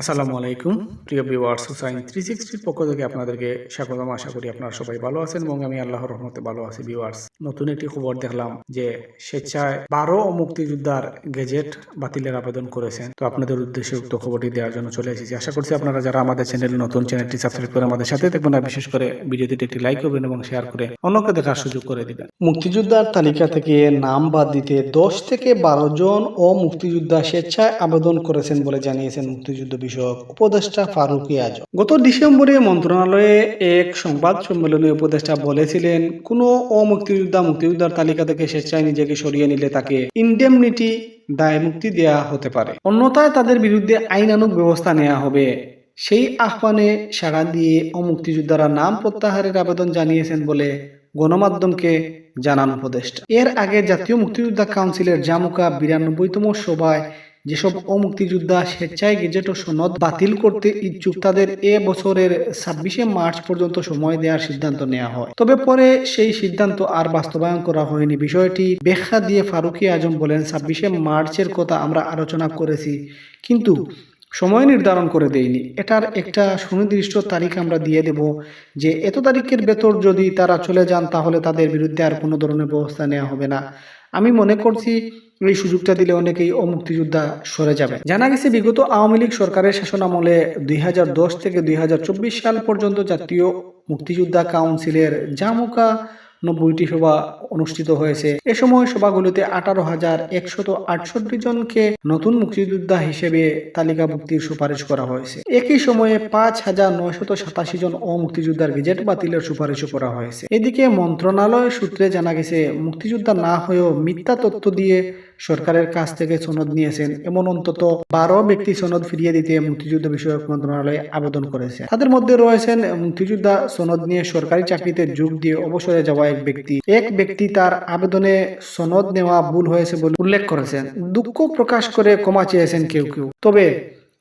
আসসালামু আলাইকুম। প্রিয় ভিউয়ার্স হুসাইন থ্রি সিক্সটির পক্ষ থেকে আপনাদেরকে স্বাগতম। আশা করি আপনারা সবাই ভালো আছেন এবং আমি আল্লাহর রহমতে ভালো আছি। ভিউয়ার্স, নতুন একটি খবর দেখলাম যে স্বেচ্ছায় বারো মুক্তিযোদ্ধার গেজেট বাতিলের আবেদন করেছেন। তো আপনাদের উদ্দেশ্যে উক্ত খবরটি দেওয়ার জন্য চলে এসেছি। আশা করছি আপনারা যারা আমাদের চ্যানেল নতুন চ্যানেলটি সাবস্ক্রাইব করে আমাদের সাথে থাকবেন আর বিশেষ করে ভিডিওটিতে একটি লাইক করবেন এবং শেয়ার করে অন্যকে দেখার সুযোগ করে দিবেন। মুক্তিযোদ্ধার তালিকা থেকে নাম বাদ দিতে দশ থেকে বারো জন ও মুক্তিযোদ্ধা স্বেচ্ছায় আবেদন করেছেন বলে জানিয়েছেন মুক্তিযুদ্ধ বিষয়ক উপদেষ্টা ফারুকি আজম। গত ডিসেম্বরে মন্ত্রণালয়ে এক সংবাদ সম্মেলনে উপদেষ্টা বলেছিলেন, কোনো অমুক্তিযোদ্ধা মুক্তিযোদ্ধার তালিকা থেকে স্বেচ্ছায় নিজেকে সরিয়ে নিলে তাকে ইন্ডেমনিটি দায় মুক্তি দেওয়া হতে পারে। অন্যথায় তাদের বিরুদ্ধে আইনানুগ ব্যবস্থা নেওয়া হবে। সেই আহ্বানে সাড়া দিয়ে অমুক্তিযোদ্ধারা নাম প্রত্যাহারের আবেদন জানিয়েছেন বলে গণমাধ্যমকে জানান উপদেষ্টা। এর আগে জাতীয় মুক্তিযোদ্ধা কাউন্সিলের জামুকা বিরানব্বইতম সভায় যেসব অমুক্তিযোদ্ধা স্বেচ্ছায় গেজেট ও সনদ বাতিল করতে ইচ্ছুক, তাদের এ বছরের ছাব্বিশে মার্চ পর্যন্ত সময় দেওয়ার সিদ্ধান্ত নেওয়া হয়। তবে পরে সেই সিদ্ধান্ত আর বাস্তবায়ন করা হয়নি। বিষয়টি ব্যাখ্যা দিয়ে ফারুকি আজম বলেন, ছাব্বিশে মার্চের কথা আমরা আলোচনা করেছি, কিন্তু সময় নির্ধারণ করে দেয়নি এটার একটা সুনির্দিষ্ট তারিখ আমরা দিয়ে দেব যে এত তারিখের ভেতর যদি তারা চলে যান, তাহলে তাদের বিরুদ্ধে আর কোনো ধরনের ব্যবস্থা নেওয়া হবে না। আমি মনে করছি এই সুযোগটা দিলে অনেকেই অমুক্তিযোদ্ধা সরে যাবে। জানা গেছে, বিগত আওয়ামী লীগ সরকারের শাসনামলে দুই হাজার দশ থেকে দুই হাজার চব্বিশ সাল পর্যন্ত জাতীয় মুক্তিযোদ্ধা কাউন্সিলের জামুকা নব্বইটি সভা অনুষ্ঠিত হয়েছে। এ সময় সভাগুলোতে আঠারো হাজার একশত আটষট্টি জনকে নতুন মুক্তিযোদ্ধা হিসেবে তালিকাভুক্তির সুপারিশ করা হয়েছে। একই সময়ে পাঁচ হাজার নয়শত সাতাশি জন অমুক্তিযোদ্ধার গেজেট বাতিলের সুপারিশও করা হয়েছে। এদিকে মন্ত্রণালয় সূত্রে জানা গেছে, মুক্তিযোদ্ধা না হয়েও মিথ্যা তথ্য দিয়ে সরকারের কাছ থেকে সনদ নিয়েছেন। এমন অন্তত বারো ব্যক্তি সনদ ফিরিয়ে দিতে মুক্তিযুদ্ধ বিষয়ক মন্ত্রণালয়ে আবেদন করেছে। তাদের মধ্যে রয়েছেন মুক্তিযোদ্ধা সনদ নিয়ে সরকারি চাকরিতে যোগ দিয়ে অবসরে যাওয়া এক ব্যক্তি এক ব্যক্তি তার আবেদনে সনদ নেওয়া ভুল হয়েছে বলে উল্লেখ করেছেন। দুঃখ প্রকাশ করে ক্ষমা চেয়েছেন কেউ কেউ। তবে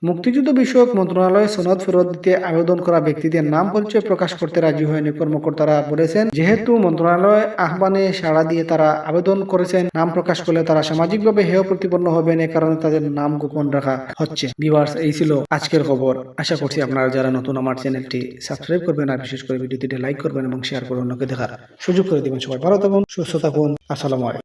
মুক্তিযুদ্ধ বিষয়ক মন্ত্রণালয়ে সনদ ফেরত দিতে আবেদন করা ব্যক্তিদের নাম পরিচয় প্রকাশ করতে রাজি হয়নি কর্মকর্তারা বলেছেন, যেহেতু মন্ত্রণালয় আহ্বানে সাড়া দিয়ে তারা আবেদন করেছেন, নাম প্রকাশ করলে তারা সামাজিকভাবে হেয় প্রতিপন্ন হবেন, এ কারণে তাদের নাম গোপন রাখা হচ্ছে। ভিউয়ার্স, এই ছিল আজকের খবর। আশা করছি আপনারা যারা নতুন আমার চ্যানেলটি সাবস্ক্রাইব করবেন আর বিশেষ করে ভিডিওটিতে লাইক করবেন এবং শেয়ার করে অন্যকে দেখার সুযোগ করে দিবেন। সবাই ভালো থাকুন, সুস্থ থাকুন। আসসালামু আলাইকুম।